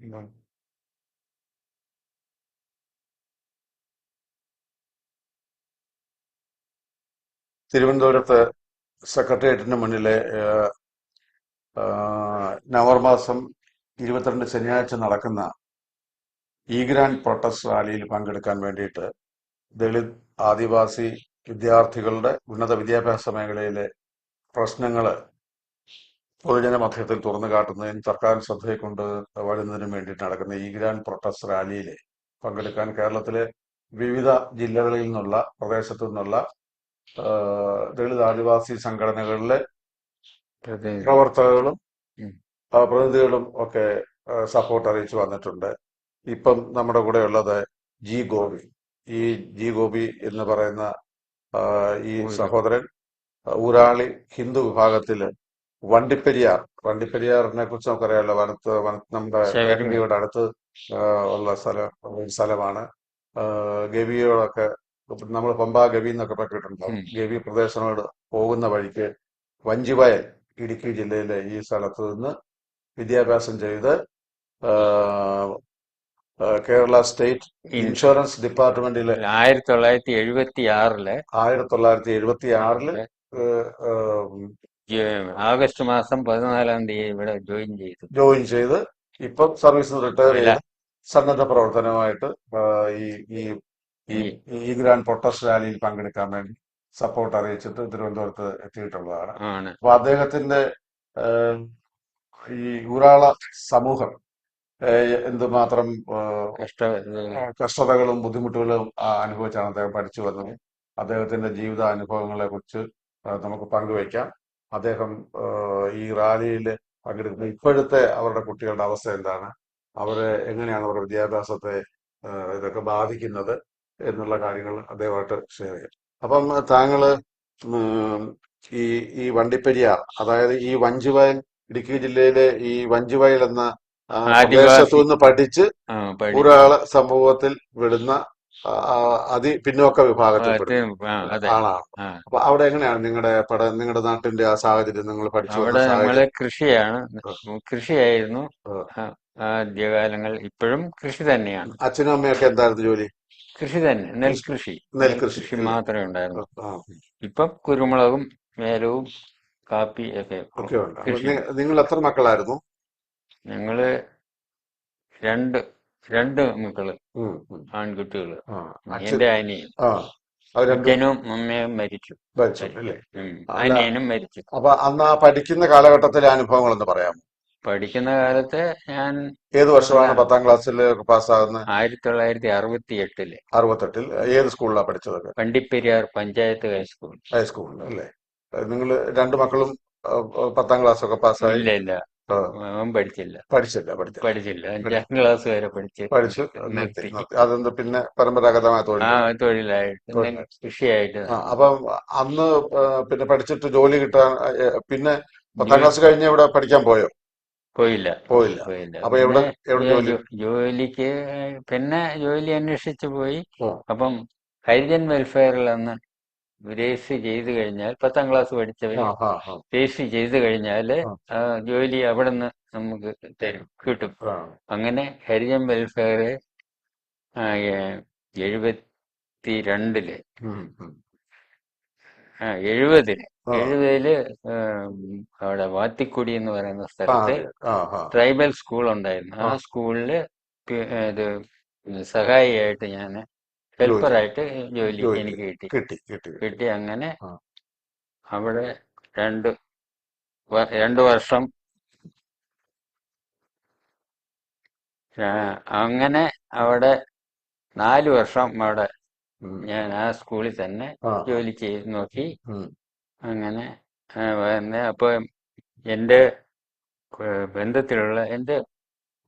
ഉം. തിരുവനന്തപുരത്ത് സെക്രട്ടേറിയറ്റിന് മുന്നിലെ നവംബർ മാസം ഇരുപത്തിരണ്ട് ശനിയാഴ്ച നടക്കുന്ന ഈ ഗ്രാൻഡ് പ്രൊട്ടസ്റ്റ് റാലിയിൽ പങ്കെടുക്കാൻ വേണ്ടിയിട്ട് ദളിത് ആദിവാസി വിദ്യാർത്ഥികളുടെ ഉന്നത വിദ്യാഭ്യാസ മേഖലയിലെ പ്രശ്നങ്ങൾ പൊതുജന മധ്യത്തിൽ തുറന്നു കാട്ടുന്നതിന് സർക്കാർ ശ്രദ്ധയെ കൊണ്ട് വരുന്നതിനും വേണ്ടിയിട്ട് നടക്കുന്ന ഈ ഗ്രാൻഡ് പ്രൊട്ടസ്റ്റ് റാലിയിൽ പങ്കെടുക്കാൻ കേരളത്തിലെ വിവിധ ജില്ലകളിൽ നിന്നുള്ള പ്രദേശത്തു നിന്നുള്ള ദളിത് ആദിവാസി സംഘടനകളിലെ പ്രവർത്തകരും പ്രതിനിധികളും ഒക്കെ സപ്പോർട്ട് അറിയിച്ചു വന്നിട്ടുണ്ട്. ഇപ്പം നമ്മുടെ കൂടെ ഉള്ളത് ജി ഗോപി. ഈ ജി ഗോപി എന്ന് പറയുന്ന ഈ സഹോദരൻ ഊരാളി ഹിന്ദു വിഭാഗത്തിൽ വണ്ടിപ്പെരിയാർ. വണ്ടിപ്പെരിയാറിനെ കുറിച്ച് നമുക്കറിയാമല്ലോ വനത്ത് വന- നമ്മുടെ. ഗവിയുടെ അടുത്ത് ഉള്ള സ്ഥലം സ്ഥലമാണ്. ഗവിയോടൊക്കെ നമ്മൾ പമ്പ ഗവി എന്നൊക്കെ പറ്റിയിട്ടുണ്ടാവും ഗവി പ്രദേശങ്ങളോട് പോകുന്ന വഴിക്ക് വഞ്ചിവയൽ ഇടുക്കി ജില്ലയിലെ ഈ സ്ഥലത്ത് നിന്ന് വിദ്യാഭ്യാസം ചെയ്ത് കേരള സ്റ്റേറ്റ് ഇൻഷുറൻസ് ഡിപ്പാർട്ട്മെന്റിൽ ആയിരത്തി തൊള്ളായിരത്തി എഴുപത്തി ആറിൽ ആയിരത്തി തൊള്ളായിരത്തി എഴുപത്തി ആറിൽ ആഗസ്റ്റ് മാസം പതിനാലാം തീയതി ഇവിടെ ജോയിൻ ചെയ്തു. ജോയിൻ ചെയ്ത് ഇപ്പം സർവീസിൽ റിട്ടയർ. ചെയ്ത് സന്നദ്ധ പ്രവർത്തനമായിട്ട് ഈ ഈ ഈ ഗ്രാൻഡ് പൊട്ടസ് റാലിയിൽ പങ്കെടുക്കാൻ വേണ്ടി സപ്പോർട്ട് അറിയിച്ചിട്ട് തിരുവനന്തപുരത്ത് എത്തിയിട്ടുള്ളതാണ്. അപ്പൊ അദ്ദേഹത്തിന്റെ ഈ ഊരാള സമൂഹം എന്തുമാത്രം കഷ്ട കഷ്ടതകളും ബുദ്ധിമുട്ടുകളും അനുഭവിച്ചാണ് അദ്ദേഹം പഠിച്ചു വന്നത്. അദ്ദേഹത്തിന്റെ ജീവിത അനുഭവങ്ങളെ കുറിച്ച് നമുക്ക് പങ്കുവയ്ക്കാം. അദ്ദേഹം ഈ റാലിയിൽ പങ്കെടുക്കുന്ന ഇപ്പോഴത്തെ അവരുടെ കുട്ടികളുടെ അവസ്ഥ എന്താണ്? അവർ എങ്ങനെയാണ് അവരുടെ വിദ്യാഭ്യാസത്തെ ഇതൊക്കെ ബാധിക്കുന്നത് എന്നുള്ള കാര്യങ്ങൾ അദ്ദേഹമായിട്ട് ഷെയർ ചെയ്യും. അപ്പം താങ്കൾ ഈ ഈ വണ്ടിപ്പെരിയാർ അതായത് ഈ വഞ്ചിവയൽ ഇടുക്കി ജില്ലയിലെ ഈ വഞ്ചിവയൽ എന്ന ആ, പ്രദേശത്തു നിന്ന് പഠിച്ച് ഒരാൾ സമൂഹത്തിൽ വിടുന്ന അതി പിന്നോക്ക വിഭാഗത്തിൽ ആളാണ്. അപ്പൊ അവിടെ എങ്ങനെയാണ് നിങ്ങളുടെ പഠ നിങ്ങളുടെ നാട്ടിന്റെ ആ സാഹചര്യം നിങ്ങൾ പഠിച്ചു നമ്മൾ കൃഷിയാണ്. കൃഷിയായിരുന്നു. ആദ്യകാലങ്ങൾ ഇപ്പോഴും കൃഷി തന്നെയാണ്. അച്ഛനും അമ്മയൊക്കെ എന്തായിരുന്നു ജോലി? കൃഷി തന്നെ നെൽകൃഷി. നെൽകൃഷി. കൃഷി മാത്രമേ ഉണ്ടായിരുന്നു. ഇപ്പം കുരുമുളകും മേലവും കാപ്പി ഒക്കെ നിങ്ങൾ എത്ര മക്കളായിരുന്നു? ഞങ്ങൾ രണ്ട് രണ്ട് മക്കൾ. ആൺകുട്ടികൾ. എന്റെ അനിയൻ. അച്ഛനും അമ്മയും മരിച്ചു. അനിയനും മരിച്ചു. അപ്പൊ അന്ന് ആ പഠിക്കുന്ന കാലഘട്ടത്തിലെ അനുഭവങ്ങൾ എന്ന് പറയാം പഠിക്കുന്ന കാലത്ത് ഞാൻ ഏത് വർഷമാണ് പത്താം ക്ലാസ്സിൽ പാസ്സാകുന്നത്? ആയിരത്തി തൊള്ളായിരത്തി അറുപത്തി എട്ടിൽ അറുപത്തെട്ടിൽ. ഏത് സ്കൂളിലാണ് പഠിച്ചതൊക്കെ? Vandiperiyar panchayat high school. ഹൈസ്കൂളിൽ അല്ലേ? നിങ്ങൾ രണ്ട് മക്കളും പത്താം ക്ലാസ് ഒക്കെ പാസ്സായി? ഇല്ല ഇല്ല. അവൻ പഠിച്ചില്ല. പഠിച്ചില്ല പഠിച്ചില്ല. പഠിച്ചില്ല. അഞ്ചാം ക്ലാസ് വരെ പഠിച്ചു പഠിച്ചു നിർത്തി. അതെന്ത് പിന്നെ പരമ്പരാഗതമായ തൊഴിൽ തൊഴിലായിട്ട്. കൃഷിയായിട്ട്. അപ്പം അന്ന് പിന്നെ പഠിച്ചിട്ട് ജോലി കിട്ടാൻ പിന്നെ പത്താം ക്ലാസ് കഴിഞ്ഞ് ഇവിടെ പഠിക്കാൻ പോയോ? പോയില്ല. പോയില്ല. പോയില്ല. അപ്പൊ എവിടെ എവിടെ ജോലി? ജോലിക്ക് പിന്നെ ജോലി അന്വേഷിച്ചു പോയി. അപ്പം ഹരിജൻ വെൽഫെയറിൽ അന്ന് രജിസ്റ്റർ ചെയ്ത് കഴിഞ്ഞാൽ പത്താം ക്ലാസ് പഠിച്ചവർ രജിസ്റ്റർ ചെയ്ത്. ആ, ജോലി അവിടെ നിന്ന് നമുക്ക് തരും കിട്ടും. അങ്ങനെ ഹരിജൻ വെൽഫെയർ എഴുപത്തി രണ്ടിൽ എഴുപതിൽ. എഴുപതിൽ അവിടെ വാത്തിക്കുടി എന്ന് പറയുന്ന സ്ഥലത്ത് ട്രൈബൽ സ്കൂൾ ഉണ്ടായിരുന്നു ആ. സ്കൂളിൽ ഇത് സഹായിയായിട്ട് ഞാൻ ഹെൽപ്പറായിട്ട് ജോലി. എനിക്ക് കിട്ടി. കിട്ടി കിട്ടി കിട്ടി. അങ്ങനെ അവിടെ രണ്ട് രണ്ട് വർഷം അങ്ങനെ അവിടെ നാല് വർഷം അവിടെ ഞാൻ ആ സ്കൂളിൽ തന്നെ ജോലി ചെയ്ത് നോക്കി. അങ്ങനെ അപ്പോൾ എന്റെ ബന്ധത്തിലുള്ള എന്റെ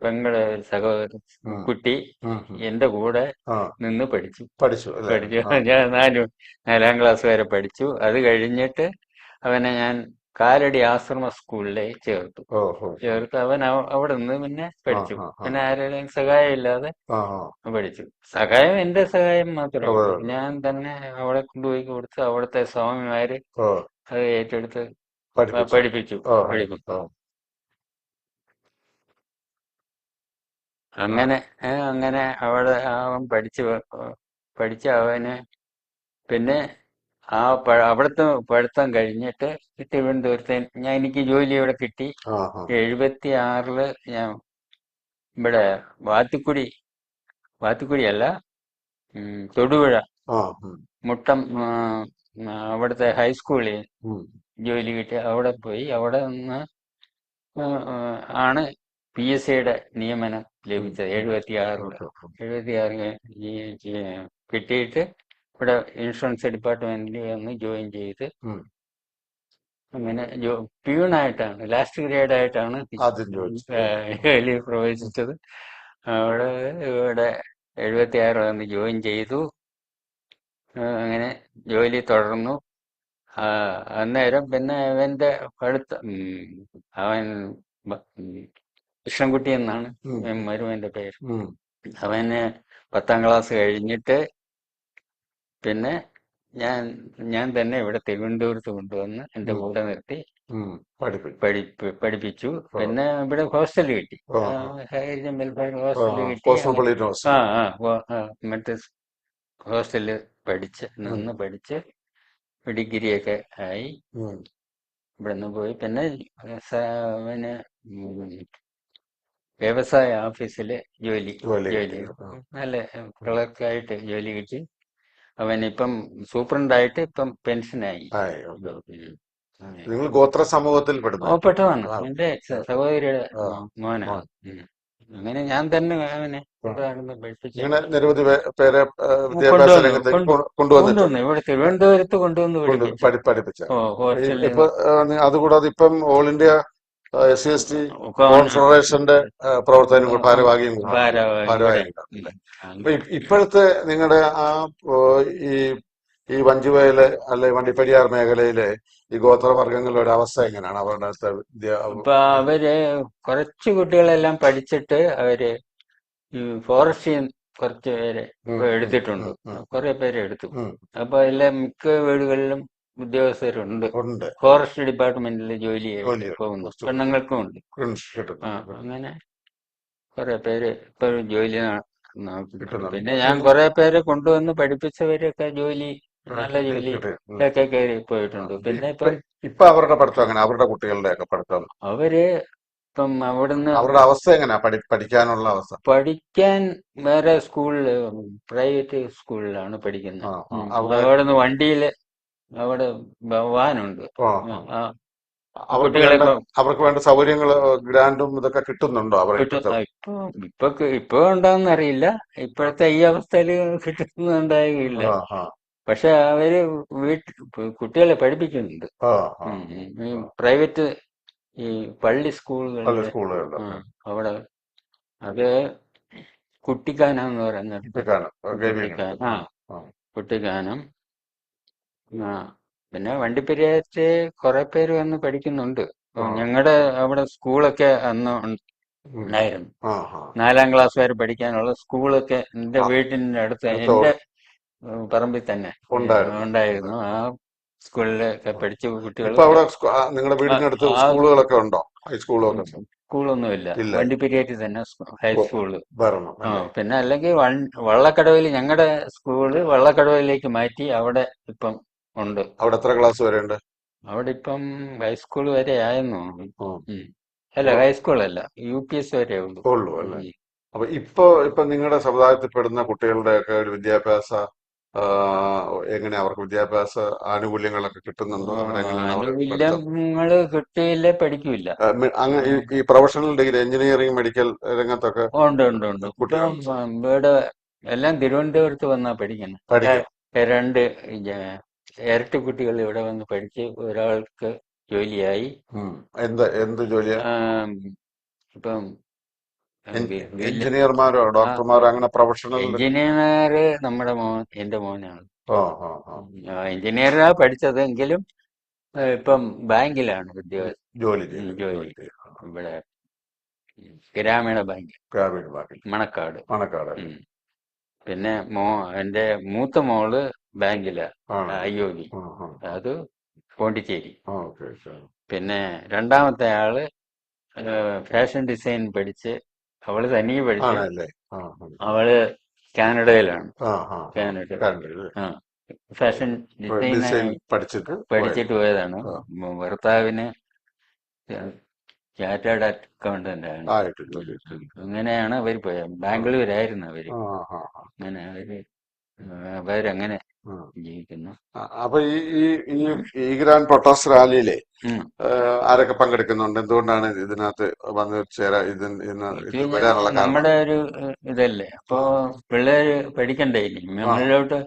പെങ്ങളുടെ സഹോദരൻ കുട്ടി ഉം. കൂടെ നിന്ന് പഠിച്ചു. പഠിച്ചു പഠിച്ചു. ഞാൻ നാലു നാലാം ക്ലാസ് വരെ പഠിച്ചു. അത് കഴിഞ്ഞിട്ട് അവനെ ഞാൻ കാലടി ആശ്രമ സ്കൂളിലെ ചേർത്തു. ചേർത്ത് അവൻ അവിടെ നിന്ന് പിന്നെ പഠിച്ചു. പിന്നെ ആരുടെയും സഹായം ഇല്ലാതെ പഠിച്ചു. സഹായം എന്റെ സഹായം മാത്രമേ ഞാൻ തന്നെ അവിടെ കൊണ്ടുപോയി കൊടുത്ത് അവിടുത്തെ സ്വാമിമാര് അത് ഏറ്റെടുത്ത് പഠിപ്പിച്ചു. പഠിപ്പിച്ചു ഓ പഠിപ്പിച്ചു ഓ അങ്ങനെ അങ്ങനെ അവിടെ അവൻ പഠിച്ച് പഠിച്ച് അവന് പിന്നെ ആ അവിടുത്തെ പഠിത്തം കഴിഞ്ഞിട്ട് തിരുവനന്തപുരത്ത് ഞാൻ എനിക്ക് ജോലി ഇവിടെ കിട്ടി. എഴുപത്തി ആറിൽ ഞാൻ ഇവിടെ വാത്തിക്കുടി വാത്തിക്കുടി അല്ല തൊടുപുഴ മുട്ടം അവിടുത്തെ ഹൈസ്കൂളിൽ. ജോലി കിട്ടി. അവിടെ പോയി അവിടെ നിന്ന് ആണ് പി എസ് സിയുടെ നിയമനം ലഭിച്ചത്. എഴുപത്തി ആറിൽ എഴുപത്തി ആറ് കിട്ടിയിട്ട് ഇവിടെ ഇൻഷുറൻസ് ഡിപ്പാർട്ട്മെന്റിൽ വന്ന് ജോയിൻ ചെയ്ത് അങ്ങനെ പ്യൂണായിട്ടാണ് ലാസ്റ്റ് ഗ്രേഡ് ആയിട്ടാണ് പ്രവേശിച്ചത്. അവിടെ ഇവിടെ എഴുപത്തി ആറ് വന്ന് ജോയിൻ ചെയ്തു. അങ്ങനെ ജോലി തുടർന്നു. ആ, അന്നേരം പിന്നെ അവന്റെ പഠിത്തം അവൻ കൃഷ്ണൻകുട്ടി എന്നാണ്. മരുവന്റെ പേര്. അവന് പത്താം ക്ലാസ് കഴിഞ്ഞിട്ട് പിന്നെ ഞാൻ ഞാൻ തന്നെ ഇവിടെ തിരുവനന്തപുരത്ത് കൊണ്ടുവന്ന് എന്റെ. കൂടെ നിർത്തി. പഠിപ്പിച്ചു പിന്നെ ഇവിടെ ഹോസ്റ്റൽ കിട്ടി. വെൽഫെയർ ഹോസ്റ്റൽ കിട്ടി ആ ആ മറ്റേ ഹോസ്റ്റലിൽ പഠിച്ച് നിന്ന് പഠിച്ച് ഡിഗ്രിയൊക്കെ ആയി ഉം. ഇവിടെ നിന്ന് പോയി പിന്നെ ഉം വ്യവസായ ഓഫീസിൽ ജോലി ജോലി ജോലി. നല്ല ക്ലർക്കായിട്ട് ജോലി കിട്ടി. അവൻ ഇപ്പം സൂപ്രണ്ടായിട്ട് ഇപ്പം പെൻഷനായി. നിങ്ങൾ ഗോത്ര സമൂഹത്തിൽ ഓ പെട്ടതാണ്. എന്റെ സഹോദരിയുടെ. മോനാണ് അങ്ങനെ ഞാൻ തന്നെ അവനെ ഇങ്ങനെ നിരവധി പേരെ വിദ്യാഭ്യാസ കൊണ്ടുവന്നു, രംഗത്തേക്ക് കൊണ്ടു- കൊണ്ടുവന്നു. ഇവിടെ തിരുവനന്തപുരത്ത് കൊണ്ടുവന്ന് കൊണ്ട് പഠിപ്പിച്ചു. ഇപ്പൊ അതുകൂടാതെ ഇപ്പം all India S C S T കോൺഫെഡറേഷന്റെ പ്രവർത്തനം ഭാരവാഹിയും. അപ്പൊ ഇപ്പോഴത്തെ നിങ്ങളുടെ ആ ഈ ഈ വഞ്ചിവയൽ അല്ലെ വണ്ടിപ്പെരിയാർ മേഖലയിലെ ഈ ഗോത്രവർഗങ്ങളുടെ ഒരു അവസ്ഥ എങ്ങനെയാണ്? അവരുടെ ഇപ്പൊ അവർ കുറച്ച് കുട്ടികളെല്ലാം പഠിച്ചിട്ട് അവർ ഈ ഫോറസ്റ്റിൽ കുറച്ച് പേര് എടുത്തിട്ടുണ്ട്. കുറെ പേര് എടുത്തു. അപ്പൊ എല്ലാ മിക്ക വീടുകളിലും ഉദ്യോഗസ്ഥരുണ്ട്. ഉണ്ട്. ഫോറസ്റ്റ് ഡിപ്പാർട്ട്മെന്റിൽ ജോലി പോകുന്നു പെണ്ണുങ്ങൾക്കും ഉണ്ട്. ആ അങ്ങനെ കുറെ പേര് ഇപ്പോഴും ജോലി പിന്നെ ഞാൻ കുറെ പേരെ കൊണ്ടുവന്ന് പഠിപ്പിച്ചവരൊക്കെ ജോലി നല്ല ജോലി. ഒക്കെ കയറി പോയിട്ടുണ്ട്. പിന്നെ ഇപ്പൊ ഇപ്പൊ അവരുടെ പഠിത്തം എങ്ങനെ അവരുടെ കുട്ടികളുടെ ഒക്കെ പഠിത്തം. അവർ ഇപ്പം അവിടുന്ന് അവരുടെ അവസ്ഥ എങ്ങനെയാ? പഠിക്കാനുള്ള അവസ്ഥ. പഠിക്കാൻ വേറെ സ്കൂളിൽ പ്രൈവറ്റ് സ്കൂളിലാണ് പഠിക്കുന്നത്. അവിടുന്ന് വണ്ടിയിൽ അവിടെ ഭവാനുണ്ട്. അവർക്ക് അവർക്ക് വേണ്ട സൗകര്യങ്ങൾ ഗ്രാൻഡും ഇതൊക്കെ കിട്ടുന്നുണ്ടോ അവർ ഇപ്പൊ ഇപ്പൊ ഇപ്പൊ ഉണ്ടോന്ന് അറിയില്ല. ഇപ്പോഴത്തെ ഈ അവസ്ഥയിൽ ആ, പക്ഷെ അവർ വീട്ടിൽ കുട്ടികളെ പഠിപ്പിക്കുന്നുണ്ട്. ഈ പ്രൈവറ്റ് ഈ പള്ളി സ്കൂളുകൾ അവിടെ അത് കുട്ടിക്കാനം എന്ന് പറയുന്നത് കുട്ടിക്കാനം ആ. കുട്ടിക്കാനം ആ പിന്നെ വണ്ടിപ്പെരിയാറ്റ് കുറെ പേര് വന്ന് പഠിക്കുന്നുണ്ട് ആ. ഞങ്ങളുടെ അവിടെ സ്കൂളൊക്കെ അന്ന് ഉൺ- ഉം. ഉണ്ടായിരുന്നു ആ, ആ. നാലാം ക്ലാസ് വരെ പഠിക്കാനുള്ള സ്കൂളൊക്കെ എന്റെ ആ. വീട്ടിന്റെ അടുത്ത് അടുത്ത എന്റെ ഉം, പറമ്പിൽ തന്നെ ഉണ്ടായിരുന്നു. ഉണ്ടായിരുന്നു ആ സ്കൂളിലൊക്കെ പഠിച്ച കുട്ടികൾ ഇപ്പൊ അവിടെ സ്കൂ- ആ, നിങ്ങളുടെ വീടിനടുത്ത് ആ- സ്കൂളുകളൊക്കെ ഉണ്ടോ ഹൈസ്കൂളൊക്കെ സ്കൂളൊന്നുമില്ല ഇല്ല. വണ്ടിപ്പെരിയാറ്റിൽ തന്നെ സ്കൂ- ഹൈസ്കൂൾ വരണം ആ അല്ലേ? പിന്നെ അല്ലെങ്കിൽ വള്ളക്കടവിൽ ഞങ്ങളുടെ സ്കൂൾ വള്ളക്കടവിലേക്ക് മാറ്റി അവിടെ ഇപ്പം ഉണ്ട്. അവിടെ എത്ര ക്ലാസ് വരെ ഉണ്ട് അവിടെ ഇപ്പം ഹൈസ്കൂൾ വരെ ആയെന്നു. അല്ല ഹൈസ്കൂൾ അല്ല യു പി എസ് വരെ ഉള്ളൂ. അല്ലേ. അപ്പൊ ഇപ്പൊ ഇപ്പൊ നിങ്ങളുടെ സമുദായത്തിൽപ്പെടുന്ന കുട്ടികളുടെ ഒക്കെ ഒരു വിദ്യാഭ്യാസ എങ്ങനെ അവർക്ക് വിദ്യാഭ്യാസ ആനുകൂല്യങ്ങളൊക്കെ കിട്ടുന്നുണ്ടോ? ആനുകൂല്യങ്ങൾ കിട്ടിയില്ലേ പഠിക്കില്ല. ഈ- പ്രൊഫഷണൽ ഡിഗ്രി എഞ്ചിനീയറിംഗ് മെഡിക്കൽ രംഗത്തൊക്കെ ഉണ്ട് ഉണ്ട് ഉണ്ട്. കുട്ടികൾ ഇവിടെ എല്ലാം തിരുവനന്തപുരത്ത് വന്നാ പഠിക്കണം പഠിക്കും. രണ്ട് ഇരട്ട കുട്ടികൾ ഇവിടെ വന്ന് പഠിച്ച് ഒരാൾക്ക് ജോലിയായി. എന്ത് എന്ത് ജോലിയാ? ഇപ്പം എഞ്ചിനീയർമാരോ ഡോക്ടർമാരോ അങ്ങനെ പ്രൊഫഷണൽ എഞ്ചിനീയർ നമ്മുടെ മോൻ എന്റെ മോനാണ്. എഞ്ചിനീയറാ പഠിച്ചതെങ്കിലും ഇപ്പം ബാങ്കിലാണ് ഉദ്യോഗസ്ഥ ജോലി ജോലി. ഇവിടെ ഗ്രാമീണ ബാങ്ക്. ഗ്രാമീണ ബാങ്ക് മണക്കാട്. മണക്കാട്. പിന്നെ മോ എന്റെ മൂത്ത മോൾ ബാങ്കിലാ. ആണ് ഐ ഒ ബി ആ, ആ, ആ. അത് പോണ്ടിച്ചേരി. പിന്നെ രണ്ടാമത്തെ ആൾ ഫാഷൻ ഡിസൈൻ പഠിച്ച് അവൾ തനിയെ പഠിച്ചു. അവൾ കാനഡയിലാണ്. കാനഡ ഫാഷൻ ഡിസൈൻ പഠിച്ചിട്ട് പഠിച്ചിട്ട് പോയതാണ്. ഭർത്താവിന് ചാറ്റേഡ് അക്കൗണ്ടന്റ് ആണ് അങ്ങനെയാണ് അവർ പോയത്. ബാംഗ്ലൂരായിരുന്നു അവർ. അങ്ങനെ അവർ അവരങ്ങനെ. ജീവിക്കുന്നു. അപ്പൊ ഈ ഈ ഈ ഈ ഗ്രാൻഡ് പൊട്ടാസ് റാലിയിലെ. ആരൊക്കെ പങ്കെടുക്കുന്നുണ്ട്? എന്തുകൊണ്ടാണ് ഇതിനകത്ത് വന്ന് ചേരാ ഇതിന് വരാനുള്ള നമ്മുടെ ഒരു ഇതല്ലേ? അപ്പൊ പിള്ളേര് പഠിക്കണ്ടേ ഇനി? മുകളിലോട്ട്.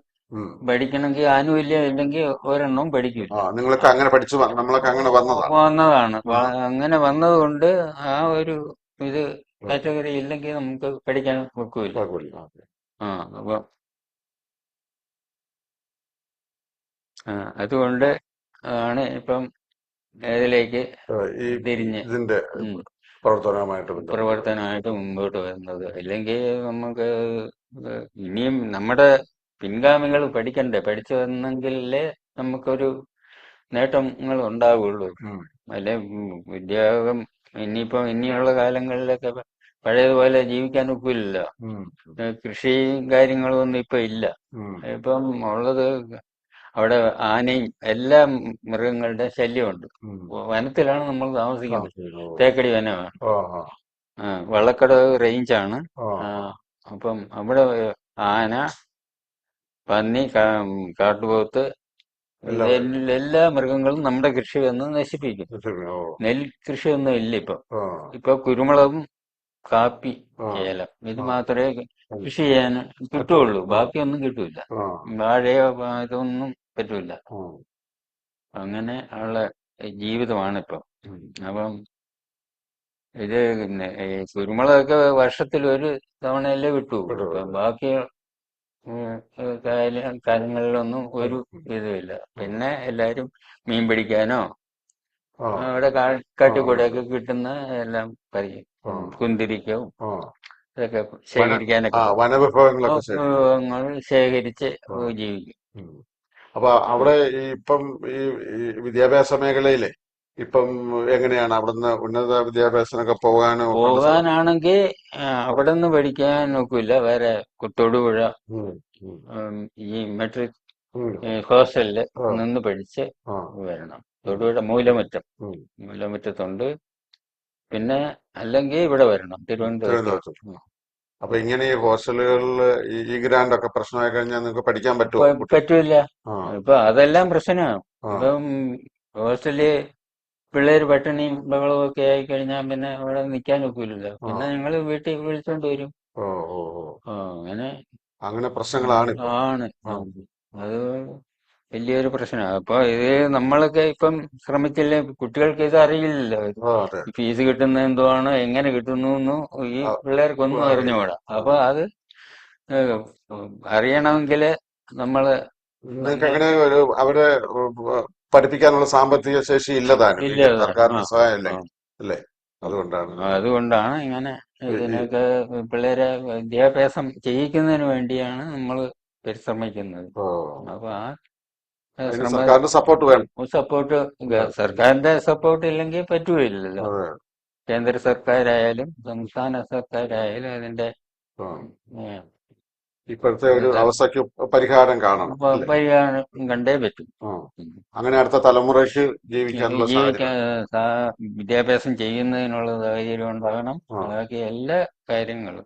പഠിക്കണമെങ്കിൽ ആനുകൂല്യം ഇല്ലെങ്കിൽ ഒരെണ്ണവും പഠിക്കില്ല. നിങ്ങളൊക്കെ അങ്ങനെ പഠിച്ചു നമ്മളൊക്കെ അങ്ങനെ വന്നതാണ്. വന്നതാണ് അങ്ങനെ വന്നതുകൊണ്ട് ആ ഒരു ഇത് കാറ്റഗറി ഇല്ലെങ്കിൽ നമുക്ക് പഠിക്കാൻ ഒക്കില്ല ആ അപ്പൊ അതുകൊണ്ട് ആണ് ഇപ്പം ഇതിലേക്ക് തിരിഞ്ഞ് ഇതിന്റെ. പ്രവർത്തനവുമായിട്ട് പ്രവർത്തനമായിട്ട് മുമ്പോട്ട് വരുന്നത്. അല്ലെങ്കിൽ നമുക്ക് ഇനിയും നമ്മുടെ പിൻഗാമികൾ പഠിക്കണ്ടേ? പഠിച്ചു വന്നെങ്കിലേ നമുക്കൊരു നേട്ടങ്ങൾ ഉണ്ടാവുള്ളൂ. അല്ലെ ഉദ്യോഗം ഇനിയിപ്പം ഇനിയുള്ള കാലങ്ങളിലൊക്കെ പഴയതുപോലെ ജീവിക്കാൻ ഒക്കില്ല കൃഷി കൃഷിയും കാര്യങ്ങളും ഒന്നും ഇപ്പൊ ഇല്ല. ഇപ്പം ഉള്ളത് അവിടെ ആനയും എല്ലാ മൃഗങ്ങളുടെ ശല്യമുണ്ട്. വനത്തിലാണ് നമ്മൾ താമസിക്കുന്നത്. തേക്കടി വനമാണ്. വള്ളക്കടവ് റേഞ്ചാണ്. അപ്പം അവിടെ ആന പന്നി കാട്ടുപോത്ത് എല്ലാ മൃഗങ്ങളും നമ്മുടെ കൃഷി വന്ന് നശിപ്പിക്കും. നെൽകൃഷി ഒന്നും നെൽ കൃഷിയൊന്നും ഇല്ല ഇപ്പൊ. ഇപ്പൊ കുരുമുളകും കാപ്പി ഏലം ഇത് മാത്രമേ കൃഷി ചെയ്യാൻ കിട്ടുള്ളൂ ബാക്കിയൊന്നും കിട്ടൂല. വാഴയോ ഇതൊന്നും പറ്റൂല അങ്ങനെ ഉള്ള ജീവിതമാണ് ഇപ്പം അപ്പം ഇത് പിന്നെ ഈ കുരുമുളകൊക്കെ വർഷത്തിൽ ഒരു തവണയല്ലേ വിട്ടു. ബാക്കി കാര്യങ്ങളിലൊന്നും ഒരു ഇതുമില്ല. പിന്നെ എല്ലാരും മീൻ പിടിക്കാനോ. അവിടെ കാട്ടിക്കൂടെയൊക്കെ കിട്ടുന്ന എല്ലാം പറയും. കുന്തിരിക്കവും. ഇതൊക്കെ ശേഖരിക്കാനൊക്കെ ആ വനവിഭവങ്ങളൊക്കെ ശരി വിഭവങ്ങൾ ശേഖരിച്ച് ജീവിക്കും. അപ്പൊ അവിടെ ഇപ്പം ഈ വിദ്യാഭ്യാസ മേഖലയിലെ ഇപ്പം എങ്ങനെയാണ്? അവിടുന്ന് ഉന്നത വിദ്യാഭ്യാസത്തിനൊക്കെ പോകാനോ? പോകാനാണെങ്കിൽ അവിടെ നിന്ന് പഠിക്കാൻ നോക്കൂല വേറെ കുട്ടോടുപുഴ ഈ മെട്രിക്. ഹോസ്റ്റലിൽ നിന്ന് പഠിച്ച്. വരണം. തൊടുപുഴ മൂലമുറ്റം. മൂലമുറ്റത്തുണ്ട്. പിന്നെ അല്ലെങ്കിൽ ഇവിടെ വരണം. തിരുവനന്തപുരത്ത്. അപ്പൊ ഇങ്ങനെ ഈ ഹോസ്റ്റലുകളിൽ ഈ ഗ്രാൻഡ് ഒക്കെ പ്രശ്നമായി കഴിഞ്ഞാൽ നിങ്ങൾക്ക് പഠിക്കാൻ പറ്റുമോ? പറ്റൂല ഇപ്പൊ അതെല്ലാം പ്രശ്നമാണ്. ഇപ്പം ഹോസ്റ്റലിൽ പിള്ളേര് പട്ടിണിയും ബഹളവും ഒക്കെ ആയി കഴിഞ്ഞാൽ പിന്നെ അവിടെ നിൽക്കാൻ ഒക്കില്ലല്ലോ. പിന്നെ ഞങ്ങൾ വീട്ടിൽ വിളിച്ചോണ്ട് വരും. അങ്ങനെ അങ്ങനെ പ്രശ്നങ്ങളാണ് ആണ്. അത് വലിയൊരു പ്രശ്നമാണ് അപ്പൊ ഇത് നമ്മളൊക്കെ ഇപ്പം ശ്രമിച്ചില്ലേ? കുട്ടികൾക്ക് ഇത് അറിയില്ലല്ലോ. ഫീസ് കിട്ടുന്ന എന്തുവാണ്? എങ്ങനെ കിട്ടുന്നു ഈ പിള്ളേർക്കൊന്നും അറിഞ്ഞുകൂടാ. അപ്പൊ അത് അറിയണമെങ്കിൽ അറിയണമെങ്കിൽ നമ്മൾ അങ്ങനെ ഒരു അവരെ പഠിപ്പിക്കാനുള്ള സാമ്പത്തിക ശേഷി ഇല്ലതാണ്. സഹായം അല്ലേ? അതുകൊണ്ടാണ്. അതുകൊണ്ടാണ് ഇങ്ങനെ ഇതിനൊക്കെ പിള്ളേരെ വിദ്യാഭ്യാസം ചെയ്യിക്കുന്നതിന് വേണ്ടിയാണ് നമ്മൾ പരിശ്രമിക്കുന്നത്. അപ്പൊ ആ സർക്കാരിന്റെ സപ്പോർട്ട് വേണം. സപ്പോർട്ട് സർക്കാരിന്റെ സപ്പോർട്ട് ഇല്ലെങ്കിൽ പറ്റുകയില്ലല്ലോ കേന്ദ്ര സർക്കാരായാലും സംസ്ഥാന സർക്കാരായാലും അതിന്റെ ഇപ്പോഴത്തെ ഒരു അവസ്ഥയ്ക്ക് പരിഹാരം കാണണം പരിഹാരം കണ്ടേ പറ്റും. അങ്ങനെ അടുത്ത തലമുറയ്ക്ക് ജീവിക്കാനുള്ള വിദ്യാഭ്യാസം ചെയ്യുന്നതിനുള്ള സാഹചര്യം ഉണ്ടാകണം. ബാക്കി എല്ലാ കാര്യങ്ങളും.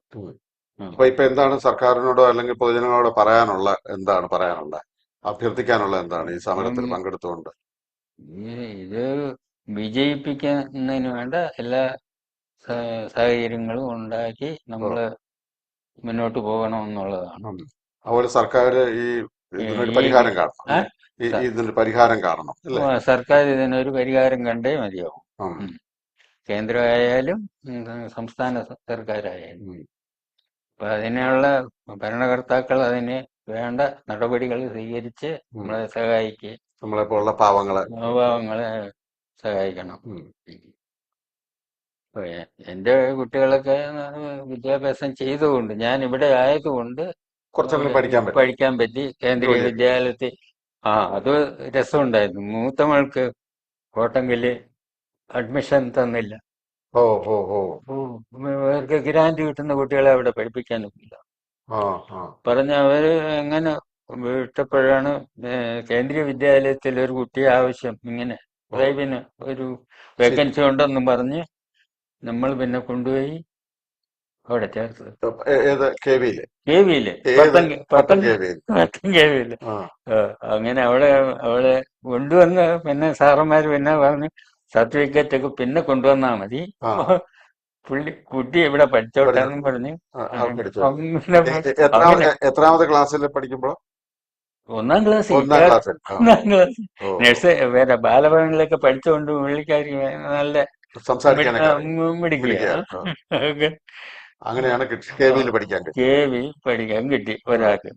അപ്പൊ ഇപ്പൊ എന്താണ് സർക്കാരിനോടോ അല്ലെങ്കിൽ പൊതുജനങ്ങളോടോ പറയാനുള്ള എന്താണ് പറയാനുള്ള അഭ്യർത്ഥിക്കാനുള്ള എന്താണ് ഈ സമരത്തിൽ. പങ്കെടുത്തുകൊണ്ട്? ഇത് വിജയിപ്പിക്കുന്നതിന് വേണ്ട എല്ലാ സാഹചര്യങ്ങളും ഉണ്ടാക്കി നമ്മൾ മുന്നോട്ട് പോകണമെന്നുള്ളതാണ്. എന്നുള്ളതാണ് അതുപോലെ സർക്കാർ ഈ ഇതിനൊരു പരിഹാരം കാണണം. ഇതിനൊരു പരിഹാരം കാണണം സർക്കാർ ഇതിനൊരു പരിഹാരം കണ്ടേ മതിയാവും. കേന്ദ്രമായാലും സംസ്ഥാന സർക്കാരായാലും. അപ്പൊ അതിനുള്ള ഭരണകർത്താക്കൾ അതിന് വേണ്ട നടപടികൾ സ്വീകരിച്ച് നമ്മളെ സഹായിക്കുക നമ്മളെ പോലുള്ള പാവങ്ങളെ. പാവങ്ങളെ സഹായിക്കണം. എന്റെ കുട്ടികളൊക്കെ വിദ്യാഭ്യാസം ചെയ്തുകൊണ്ട് ഞാൻ ഇവിടെ ആയതുകൊണ്ട് കുറച്ചൊക്കെ പഠിക്കാൻ പറ്റും. പഠിക്കാൻ പറ്റി. കേന്ദ്രീയ. വിദ്യാലയത്തിൽ. ആ അത് രസമുണ്ടായിരുന്നു. മൂത്ത മകൾക്ക് കോട്ടങ്കൽ അഡ്മിഷൻ തന്നില്ല. ഓ ഓ ഓ. അവർക്ക് ഗ്രാന്റ് കിട്ടുന്ന കുട്ടികളെ അവിടെ പഠിപ്പിക്കാൻ പറഞ്ഞ അവർ എങ്ങനെ വിട്ടപ്പോഴാണ് കേന്ദ്രീയ വിദ്യാലയത്തിൽ ഒരു കുട്ടിയെ ആവശ്യം ഇങ്ങനെ ഡ്രൈവിന് ഒരു വേക്കൻസി ഉണ്ടെന്ന് പറഞ്ഞ് നമ്മൾ പിന്നെ കൊണ്ടുപോയി അവിടെ ചേർത്ത് കെ വിയിൽ? കെ വിയിൽ. പത്തം കെ അങ്ങനെ അവിടെ അവിടെ കൊണ്ടുവന്ന് പിന്നെ സാറന്മാര് പിന്നെ പറഞ്ഞു സർട്ടിഫിക്കറ്റ് ഒക്കെ പിന്നെ കൊണ്ടുവന്നാ മതി. പുള്ളി കുട്ടി എവിടെ പഠിച്ചോട്ടെ പറഞ്ഞു. എത്രാമത്തെ ക്ലാസ്സിൽ പഠിക്കുമ്പോൾ ഒന്നാം ക്ലാസ് ഒന്നാം. ഒന്നാം ക്ലാസ് ഓ, നഴ്സ് വേറെ ബാലഭവനിലൊക്കെ പഠിച്ചുകൊണ്ട് പുള്ളിക്കാരി നല്ല അങ്ങനെയാണ് പഠിക്കാൻ കെ വി പഠിക്കാൻ കിട്ടി ഒരാൾക്ക്.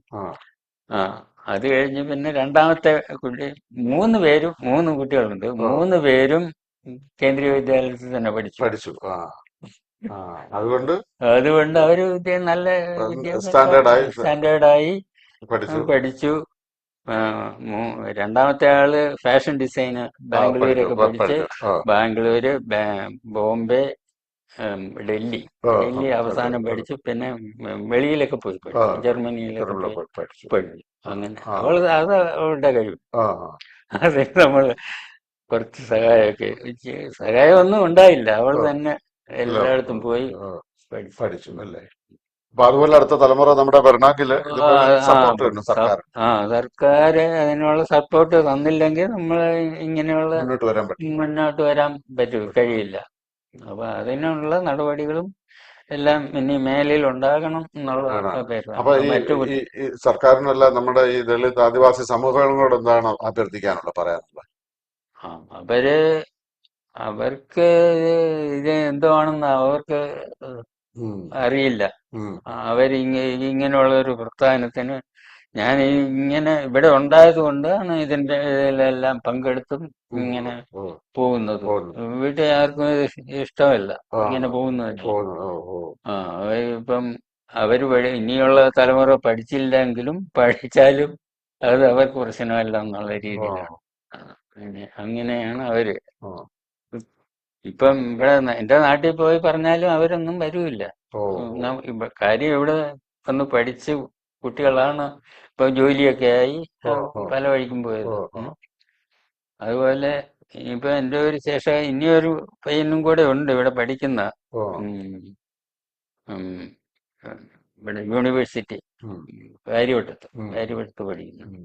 ആ. അത് കഴിഞ്ഞ് പിന്നെ രണ്ടാമത്തെ കുട്ടി മൂന്ന് പേരും മൂന്ന് കുട്ടികളുണ്ട്. മൂന്ന് പേരും കേന്ദ്രീയ വിദ്യാലയത്തിൽ തന്നെ പഠിച്ചു. പഠിച്ചു. അതുകൊണ്ട് അതുകൊണ്ട് അവർ നല്ല സ്റ്റാൻഡേർഡായി. സ്റ്റാൻഡേർഡായി പഠിച്ചു. രണ്ടാമത്തെ ആൾ ഫാഷൻ ഡിസൈന് ബാംഗ്ലൂരൊക്കെ പഠിച്ചു. ബാംഗ്ലൂര് ബോംബെ ഡൽഹി. ഡൽഹി അവസാനം പഠിച്ചു. പിന്നെ വെളിയിലൊക്കെ പോയി പഠിച്ചു. ജർമ്മനിയിലൊക്കെ പോയി പഠിച്ചു. അങ്ങനെ. അവൾ അവൾ അത് അവളുടെ കഴിവ്. അതെ നമ്മൾ കുറച്ച് സഹായമൊക്കെ. സഹായമൊന്നും ഉണ്ടായില്ല. അവൾ തന്നെ എല്ലായിടത്തും പോയി. പഠിച്ചു അല്ലേ അപ്പൊ അതുപോലെ അടുത്ത തലമുറ നമ്മുടെ ഉണ്ട് സർക്കാർ. അതിനുള്ള സപ്പോർട്ട് തന്നില്ലെങ്കിൽ നമ്മൾ ഇങ്ങനെയുള്ള മുന്നോട്ട് വരാൻ പറ്റും. മുന്നോട്ട് വരാൻ പറ്റൂ കഴിയില്ല. അപ്പൊ അതിനുള്ള നടപടികളും എല്ലാം ഇനി മേലിൽ ഉണ്ടാകണം എന്നുള്ള ആണ്. അപേക്ഷ അപ്പൊ ഈ മറ്റു ഈ ഈ സർക്കാരിനല്ല നമ്മുടെ ഈ ദളിത് ആദിവാസി സമൂഹങ്ങളോട് എന്താണ് അഭ്യർത്ഥിക്കാനുള്ള പറയാനുള്ളത്? അവർ അവർക്ക് ഇത് എന്തുവാണെന്ന് അവർക്ക് അറിയില്ല. അവരിങ്ങ അവർ ഇങ്ങനെയുള്ള ഒരു പ്രസ്ഥാനത്തിന് ഞാൻ ഇങ്ങനെ ഇവിടെ ഉണ്ടായത് കൊണ്ടാണ് ഇതിന്റെ ഇതിലെല്ലാം പങ്കെടുത്തും ഇങ്ങനെ പോകുന്നത്. വീട്ടിൽ ആർക്കും ഇഷ്ടമല്ല. ഇങ്ങനെ പോകുന്നത്. ആ ഇപ്പം അവർ വഴി ഇനിയുള്ള തലമുറ പഠിച്ചില്ലെങ്കിലും പഠിച്ചാലും അത് അവർക്ക് പ്രശ്നമല്ല എന്നുള്ള രീതിയിലാണ്. അങ്ങനെയാണ് അവർ. ഇപ്പം ഇവിടെ എന്റെ നാട്ടിൽ പോയി പറഞ്ഞാലും അവരൊന്നും വരൂല്ല. കാര്യം ഇവിടെ വന്ന് പഠിച്ച് കുട്ടികളാണ് ഇപ്പൊ ജോലിയൊക്കെ ആയി. പല വഴിക്കും പോയത്. അതുപോലെ ഇപ്പൊ എന്റെ ഒരു ശേഷം ഇനിയൊരു പയ്യനും കൂടെ ഉണ്ട് ഇവിടെ പഠിക്കുന്ന. ഇവിടെ യൂണിവേഴ്സിറ്റി. കാര്യവട്ടത്ത്. കാര്യവട്ടത്ത് പഠിക്കുന്നു.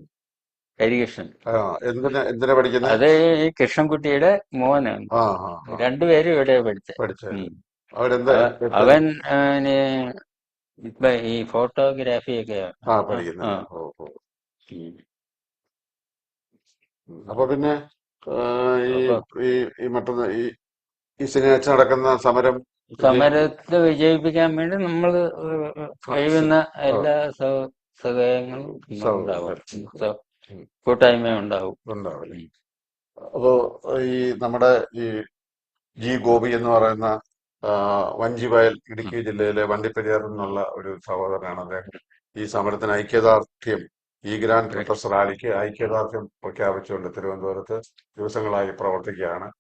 ആ, എന്തിനാ പഠിക്കുന്നത് അത് ഈ കൃഷ്ണൻകുട്ടിയുടെ മോനാണ്. രണ്ടുപേരും ഇവിടെ പഠിച്ചത്. അവൻ ഇപ്പൊ ഈ ഫോട്ടോഗ്രാഫി ഒക്കെ. അപ്പൊ പിന്നെ ഈ മറ്റൊന്ന് ഈ ശനിയാഴ്ച നടക്കുന്ന സമരം സമരത്തെ വിജയിപ്പിക്കാൻ വേണ്ടി നമ്മൾ കഴിയുന്ന എല്ലാ സഹ- സഹായങ്ങളും ഉണ്ടാവും. കൂട്ടായ്മ ഉണ്ടാവും. ഉണ്ടാവും. അപ്പോ ഈ നമ്മുടെ ഈ ജി ഗോപി എന്ന് പറയുന്ന വഞ്ചിവയൽ ഇടുക്കി ജില്ലയിലെ വണ്ടിപ്പെരിയാർ എന്നുള്ള ഒരു സഹോദരനാണ് അദ്ദേഹം. ഈ സമരത്തിന് ഐക്യദാർഢ്യം ഈ ഗ്രാൻഡ് ട്രിപ്പസ് റാലിക്ക് ഐക്യദാർഢ്യം പ്രഖ്യാപിച്ചുകൊണ്ട് തിരുവനന്തപുരത്ത് ദിവസങ്ങളായി പ്രവർത്തിക്കുകയാണ്.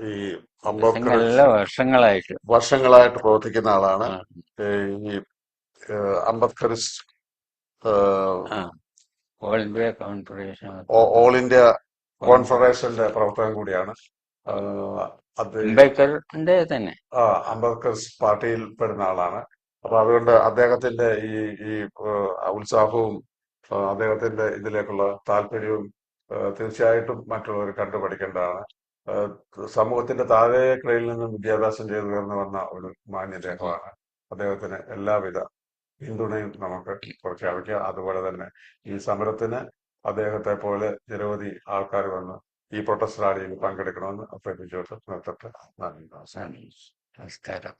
ഈ വർഷങ്ങളായിട്ട്. വർഷങ്ങളായിട്ട് പ്രവർത്തിക്കുന്ന ആളാണ്. ഈ Ambedkarist all India confederation all India കോൺഫെഡറേഷന്റെ പ്രവർത്തകൻ കൂടിയാണ്. അത് അംബേദ്കറിന്റെ തന്നെ. ആ അംബേദ്കർ പാർട്ടിയിൽ പെടുന്ന ആളാണ്. അപ്പൊ അതുകൊണ്ട് അദ്ദേഹത്തിന്റെ ഈ ഈ ഉത്സാഹവും അദ്ദേഹത്തിന്റെ ഇതിലേക്കുള്ള താല്പര്യവും തീർച്ചയായിട്ടും മറ്റുള്ളവർ കണ്ടു പഠിക്കേണ്ടതാണ്. സമൂഹത്തിന്റെ താഴേക്കിടയിൽ നിന്നും വിദ്യാഭ്യാസം ചെയ്തു ഉയർന്നു വന്ന ഒരു മാന്യദേഹമാണ് അദ്ദേഹത്തിന് എല്ലാവിധ പിന്തുണയും നമുക്ക് പ്രഖ്യാപിക്കാം അതുപോലെ തന്നെ. ഈ സമരത്തിന് അദ്ദേഹത്തെ പോലെ നിരവധി ആൾക്കാർ വന്ന് ഈ പ്രൊട്ടസ്റ്റ് റാലിയിൽ പങ്കെടുക്കണമെന്ന് അഭ്യർത്ഥിച്ചുകൊണ്ട് നിർത്തട്ടെ. നന്ദി. നമസ്കാരം.